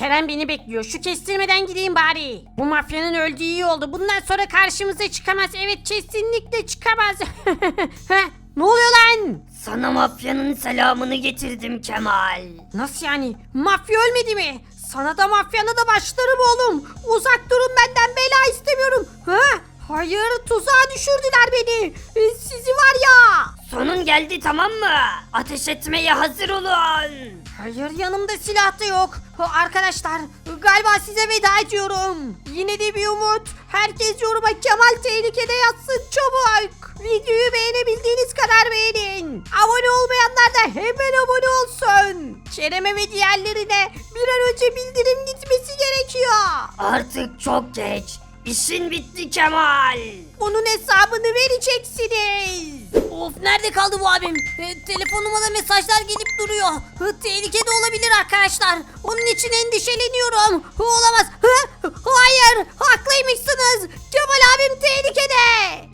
Kerem beni bekliyor. Şu kestirmeden gideyim bari. Bu mafyanın öldüğü iyi oldu. Bundan sonra karşımıza çıkamaz. Evet kesinlikle çıkamaz. Heh, ne oluyor lan? Sana mafyanın selamını getirdim Kemal. Nasıl yani? Mafya ölmedi mi? Sana da mafyana da başlarım oğlum. Uzak durun benden bela istemiyorum. Ha? Hayır tuzağa düşürdüler beni. E, Sizi var ya. Sonun geldi tamam mı? Ateş etmeye hazır olun. Hayır yanımda silah da yok. Arkadaşlar galiba size veda ediyorum. Yine de bir umut. Herkes yoruma Kemal tehlikede yatsın çabuk. Videoyu beğenebildiğiniz kadar beğenin. Abone olmayanlar da hemen abone olsun. Kerem'e ve diğerlerine bir an önce bildirim gitmesi gerekiyor. Artık çok geç. İşin bitti Kemal. Bunun hesabını vereceksiniz. Of nerede kaldı bu abim? E, telefonuma da mesajlar gelip duruyor. Hı, tehlikede olabilir arkadaşlar. Onun için endişeleniyorum. Hı, olamaz. Hı, hayır haklıymışsınız. Kemal abim tehlikede.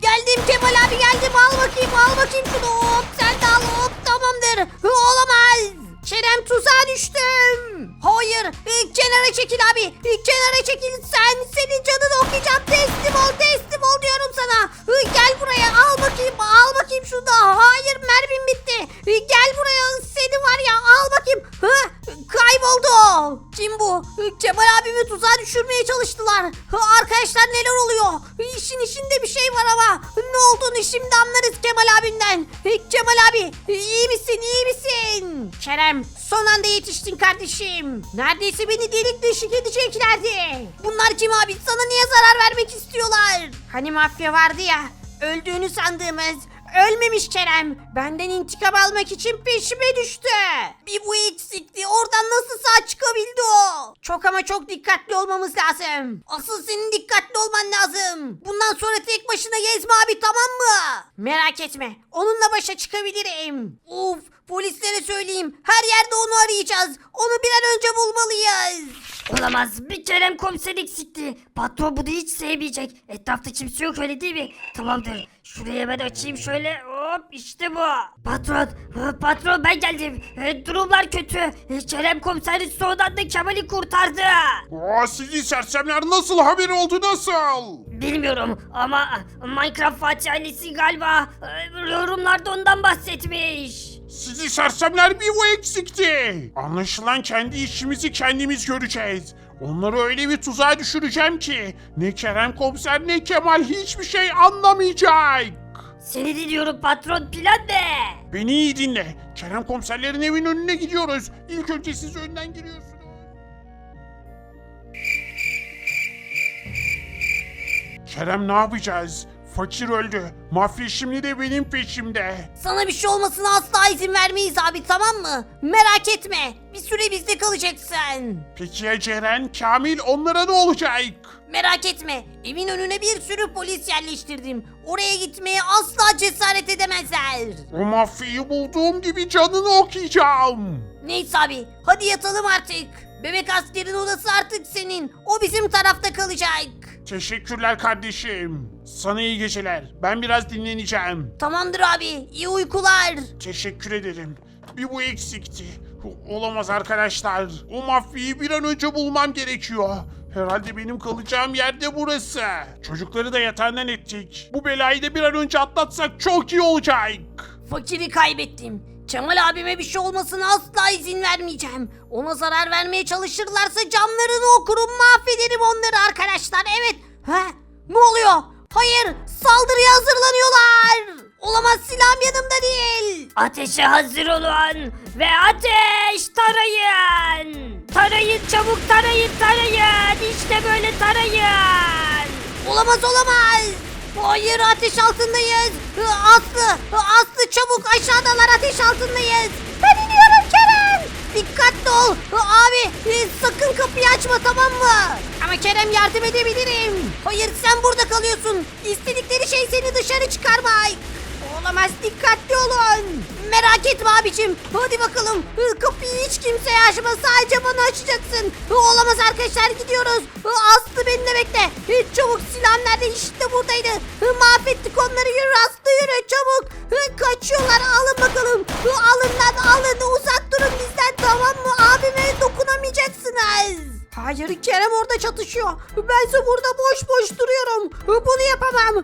Geldim Kemal abi geldim. Al bakayım al bakayım şunu. Hop bakayım şunu da. Hayır mermim bitti. E, gel buraya. Seni var ya al bakayım. Hı, kayboldu. Kim bu? E, Kemal abimi tuzağa düşürmeye çalıştılar. Ha, arkadaşlar neler oluyor? E, İşin içinde bir şey var ama. Ne olduğunu şimdi anlarız Kemal abinden. E, Kemal abi e, iyi misin iyi misin? Kerem son anda yetiştin kardeşim. Neredeyse beni delik deşik edeceklerdi. Bunlar kim abi? Sana niye zarar vermek istiyorlar? Hani mafya vardı ya. Öldüğünü sandığımız. Ölmemiş Kerem. Benden intikam almak için peşime düştü. Bir bu eksikti. Oradan nasıl sağ çıkabildi o? Çok ama çok dikkatli olmamız lazım. Asıl senin dikkatli olman lazım. Bundan sonra tek başına gezme abi tamam mı? Merak etme. Onunla başa çıkabilirim. Uf polislere söyleyeyim. Her yerde onu arayacağız. Onu bir an önce bulmalıyız. Olamaz bir Kerem komiser eksikti. Patron bunu hiç sevmeyecek. Etrafta kimse yok öyle değil mi? Tamamdır. Şuraya ben açayım şöyle. Hop işte bu. Patron, patron ben geldim. E, durumlar kötü. E, Kerem komiser son anda Kemal'i kurtardı. Aa, sizi sersemler nasıl haber oldu nasıl? Bilmiyorum ama Minecraft Fatih ailesi galiba e, yorumlarda ondan bahsetmiş. Sizi sersemler bir bu eksikti. Anlaşılan kendi işimizi kendimiz göreceğiz. Onları öyle bir tuzağa düşüreceğim ki ne Kerem komiser ne Kemal hiçbir şey anlamayacak. Seni dinliyorum patron plan ne? Beni iyi dinle. Kerem komiserlerin evin önüne gidiyoruz. İlk önce siz önden giriyorsunuz. Kerem ne yapacağız? Fakir öldü. Mafya şimdi de benim peşimde. Sana bir şey olmasına asla izin vermeyiz abi tamam mı? Merak etme. Bir süre bizde kalacaksın. Peki ya Ceren, Kamil onlara ne olacak? Merak etme. Evin önüne bir sürü polis yerleştirdim. Oraya gitmeye asla cesaret edemezler. O mafyayı bulduğum gibi canını okuyacağım. Neyse abi hadi yatalım artık. Bebek askerin odası artık senin. O bizim tarafta kalacak. Teşekkürler kardeşim. Sana iyi geceler. Ben biraz dinleneceğim. Tamamdır abi. iyi uykular. Teşekkür ederim. Bir bu eksikti. Olamaz arkadaşlar. O mafyayı bir an önce bulmam gerekiyor. Herhalde benim kalacağım yerde burası. Çocukları da yatağından ettik. Bu belayı da bir an önce atlatsak çok iyi olacak. Fakiri kaybettim. Kemal abime bir şey olmasına asla izin vermeyeceğim. Ona zarar vermeye çalışırlarsa camlarını okurum mahvederim onları arkadaşlar. Evet. Ha? Ne oluyor? Hayır saldırıya hazırlanıyorlar. Olamaz silahım yanımda değil. Ateşe hazır olun ve ateş tarayın. Tarayın çabuk tarayın tarayın. İşte böyle tarayın. Olamaz olamaz. Hayır ateş altındayız. Aslı, Aslı çabuk aşağıdalar ateş altındayız. Ben iniyorum Kerem. Dikkatli ol. Abi e, sakın kapıyı açma tamam mı? Ama Kerem yardım edebilirim. Hayır sen burada kalıyorsun. İstedikleri şey seni dışarı çıkarmak. Olamaz dikkatli olun. Merak etme abicim. Hadi bakalım. Kapıyı hiç kimseye açma. Sadece bana açacaksın. Olamaz arkadaşlar gidiyoruz. Aslı beni de bekle. Çabuk silah nerede? İşte buradaydı. Mahvettik onları. Yürü Aslı yürü çabuk. Kaçıyorlar. Alın bakalım. Alın lan alın. Uzak durun bizden tamam mı? Abime dokunamayacaksınız. Hayır Kerem orada çatışıyor. Bense burada boş boş duruyorum. Bunu yapamam.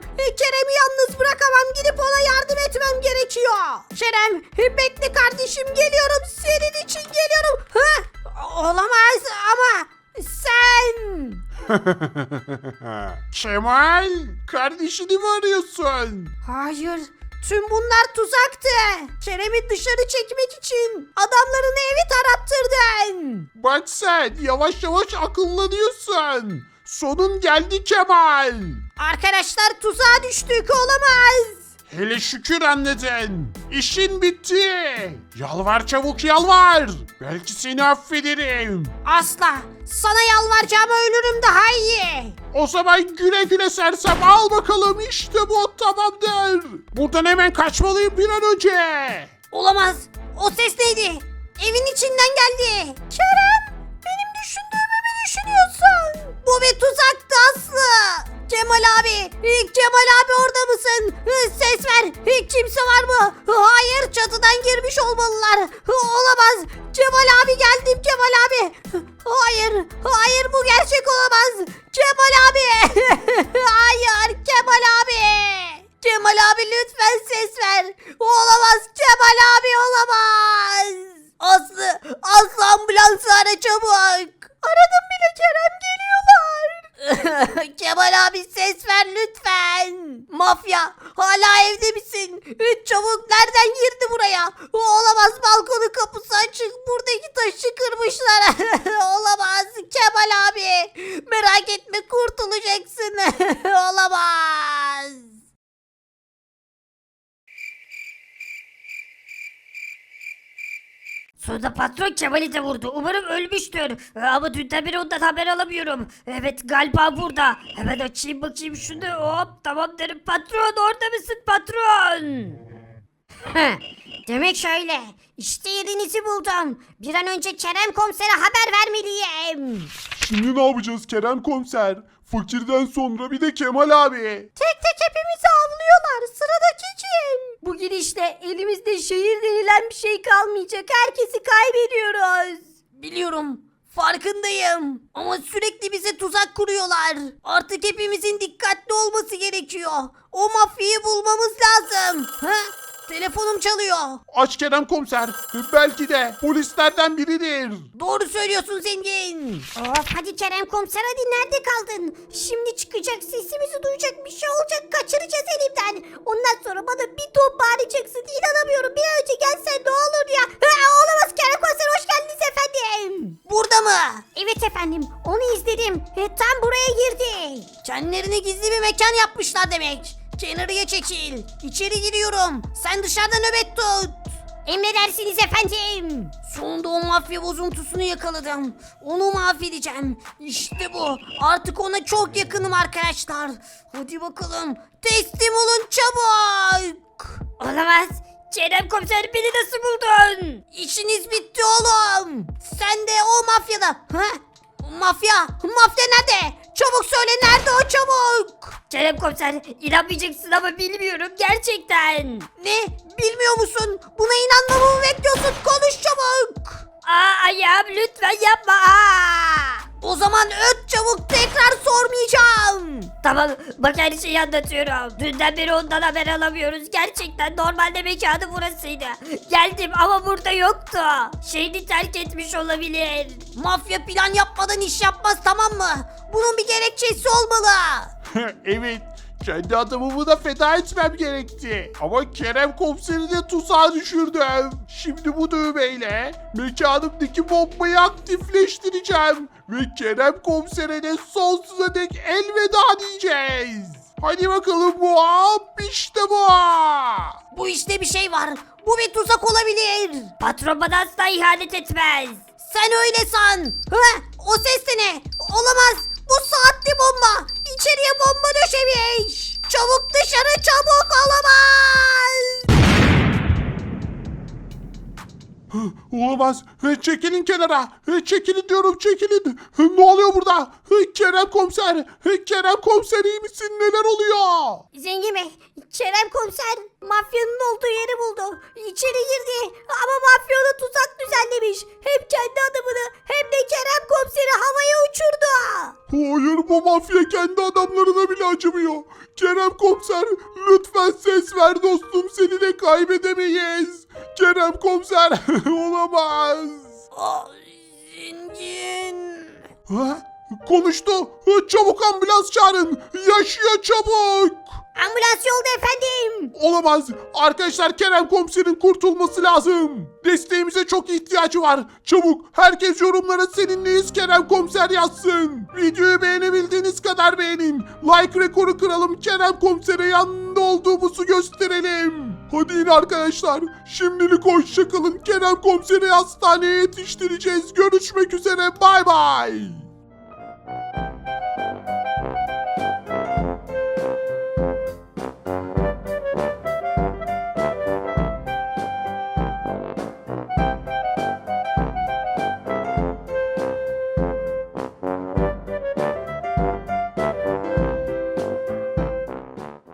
Kemal, kardeşini mi arıyorsun? Hayır. Tüm bunlar tuzaktı. Kerem'i dışarı çekmek için adamlarını evi tarattırdın. Bak sen yavaş yavaş akıllanıyorsun. Sonun geldi Kemal. Arkadaşlar tuzağa düştük olamaz. Hele şükür anladın. İşin bitti. Yalvar çabuk yalvar. Belki seni affederim. Asla. Sana yalvaracağıma ölürüm daha iyi. O zaman güle güle sersem al bakalım işte bu tamamdır. Buradan hemen kaçmalıyım bir an önce. Olamaz. O ses neydi? Evin içinden geldi. Kerem, benim düşündüğümü mü düşünüyorsun? Bu bir tuzaktı Aslı. Kemal abi, Kemal abi orada mısın? Ses ver. Kimse var mı? Hayır, çatıdan girmiş olmalılar. Olamaz. Kemal abi geldim Kemal abi. Hayır, hayır bu gerçek olamaz. Kemal abi. hayır, Kemal abi. Kemal abi lütfen ses ver. Olamaz Kemal abi olamaz. Aslı, Aslı ambulansı ara çabuk. Aradım bile Kerem. Kemal abi ses ver lütfen. Mafya hala evde misin? Çabuk nereden girdi buraya? Olamaz balkonun kapısı açık. Buradaki taşı kırmışlar. Olamaz Kemal abi. Merak etme kurtulacaksın. Olamaz. Sonunda patron Kemal'i de vurdu. Umarım ölmüştür. Ee, Ama dünden beri ondan haber alamıyorum. Evet galiba burada. Hemen açayım bakayım şunu. Hop tamam derim. Patron orada mısın patron? Demek şöyle. İşte yerinizi buldum. Bir an önce Kerem komisere haber vermeliyim. Şimdi ne yapacağız Kerem komiser? Fakirden sonra bir de Kemal abi. Bu gidişle elimizde şehir denilen bir şey kalmayacak. Herkesi kaybediyoruz. Biliyorum. Farkındayım. Ama sürekli bize tuzak kuruyorlar. Artık hepimizin dikkatli olması gerekiyor. O mafyayı bulmamız lazım. Ha? Telefonum çalıyor. Aç Kerem komiser. Belki de polislerden biridir. Doğru söylüyorsun zengin. Of hadi Kerem komiser hadi nerede kaldın? Şimdi çıkacak sesimizi duyacak bir şey olacak kaçıracağız elimden. Ondan sonra bana bir top bağıracaksın inanamıyorum bir an önce gelsen ne olur ya. Ha, olamaz Kerem komiser hoş geldiniz efendim. Burada mı? Evet efendim onu izledim. E, tam buraya girdi. Kendilerine gizli bir mekan yapmışlar demek. Kenarıya çekil. İçeri giriyorum. Sen dışarıda nöbet tut. Emredersiniz efendim. Sonunda o mafya bozuntusunu yakaladım. Onu mahvedeceğim. İşte bu. Artık ona çok yakınım arkadaşlar. Hadi bakalım. Teslim olun çabuk. Olamaz. Kerem komiser beni nasıl buldun? İşiniz bitti oğlum. Sen de o mafyada. Ha? Mafya. Mafya nerede? Çabuk söyle nerede o çabuk. Kerem komiser inanmayacaksın ama bilmiyorum gerçekten. Ne? Bilmiyor musun? Buna inanmamı mı bekliyorsun? Konuş çabuk. Aa ayağım lütfen yapma. Aa. O zaman öt çabuk tekrar sormayacağım. Tamam bak her şeyi anlatıyorum. Dünden beri ondan haber alamıyoruz. Gerçekten normalde mekanı burasıydı. Geldim ama burada yoktu. Şehri terk etmiş olabilir. Mafya plan yapmadan iş yapmaz tamam mı? Bunun bir gerekçesi olmalı. evet. Kendi adamımı da feda etmem gerekti. Ama Kerem komiseri de tuzağa düşürdüm. Şimdi bu düğmeyle mekanımdaki bombayı aktifleştireceğim. Ve Kerem komisere de sonsuza dek elveda diyeceğiz. Hadi bakalım bu işte bu. Bu işte bir şey var. Bu bir tuzak olabilir. Patron bana asla ihanet etmez. Sen öyle san. Ha? O ses de ne? Olamaz. Bu saatli bomba. İçeriye bomba döşemiş. Çabuk dışarı çabuk olamaz. Olamaz. Çekilin kenara. Çekilin diyorum çekilin. Ne oluyor burada? Kerem komiser. Kerem komiser iyi misin? Neler oluyor? Zengin Bey, Kerem komiser mafyanın olduğu yeri buldu. İçeri girdi ama mafya ona tuzak düzenlemiş. Hem kendi adamını hem de Kerem komiseri havaya Hayır bu mafya kendi adamlarına bile acımıyor. Kerem komiser lütfen ses ver dostum seni de kaybedemeyiz. Kerem komiser olamaz. Aa, Zincin. Ha? Konuştu. Çabuk ambulans çağırın. Yaşıyor çabuk. Ambulans yolda efendim. Olamaz. Arkadaşlar Kerem komiserin kurtulması lazım. Desteğimize çok ihtiyacı var. Çabuk herkes yorumlara seninleyiz Kerem komiser yazsın. Videoyu beğenebildiğiniz kadar beğenin. Like rekoru kıralım Kerem komisere yanında olduğumuzu gösterelim. Hadi in arkadaşlar. Şimdilik hoşçakalın. Kerem komiseri hastaneye yetiştireceğiz. Görüşmek üzere. Bay bay.